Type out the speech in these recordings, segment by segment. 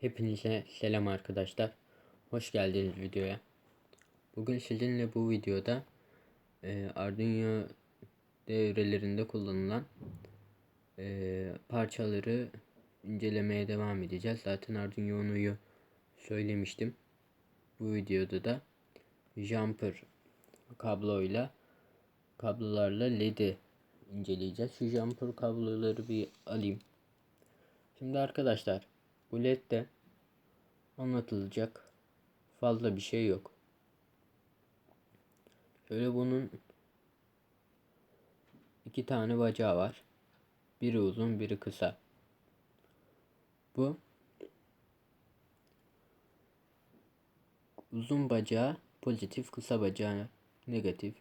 Hepinize selam arkadaşlar. Hoş geldiniz videoya. Bugün sizinle bu videoda e, Arduino devrelerinde kullanılan e, parçaları incelemeye devam edeceğiz. Zaten Arduino'yu söylemiştim. Bu videoda da jumper kabloyla kablolarla LED'i inceleyeceğiz. Şu jumper kabloları bir alayım. Şimdi arkadaşlar bu LED'de anlatılacak fazla bir şey yok. Şöyle bunun iki tane bacağı var. Biri uzun, biri kısa. Bu uzun bacağı pozitif, kısa bacağı negatif.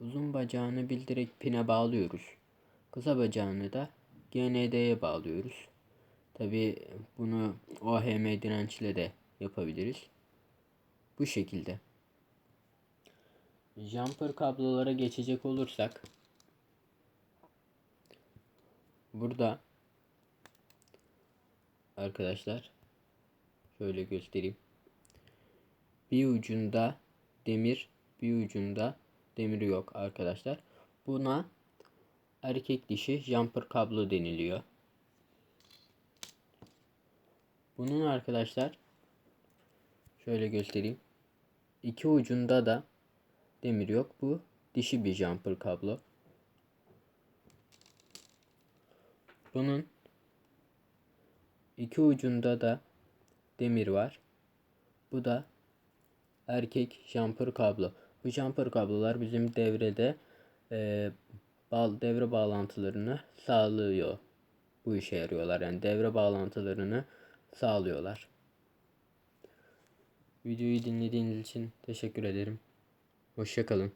Uzun bacağını bildirerek pine bağlıyoruz. Kısa bacağını da GND'ye bağlıyoruz. Tabi bunu OHM dirençle de yapabiliriz. Bu şekilde. Jumper kablolara geçecek olursak burada arkadaşlar şöyle göstereyim. Bir ucunda demir, bir ucunda demir yok arkadaşlar. Buna erkek dişi jumper kablo deniliyor. Bunun arkadaşlar şöyle göstereyim. İki ucunda da demir yok. Bu dişi bir jumper kablo. Bunun iki ucunda da demir var. Bu da erkek jumper kablo. Bu jumper kablolar bizim devrede e, bağ, devre bağlantılarını sağlıyor. Bu işe yarıyorlar. Yani devre bağlantılarını sağlıyorlar. Videoyu dinlediğiniz için teşekkür ederim. Hoşçakalın.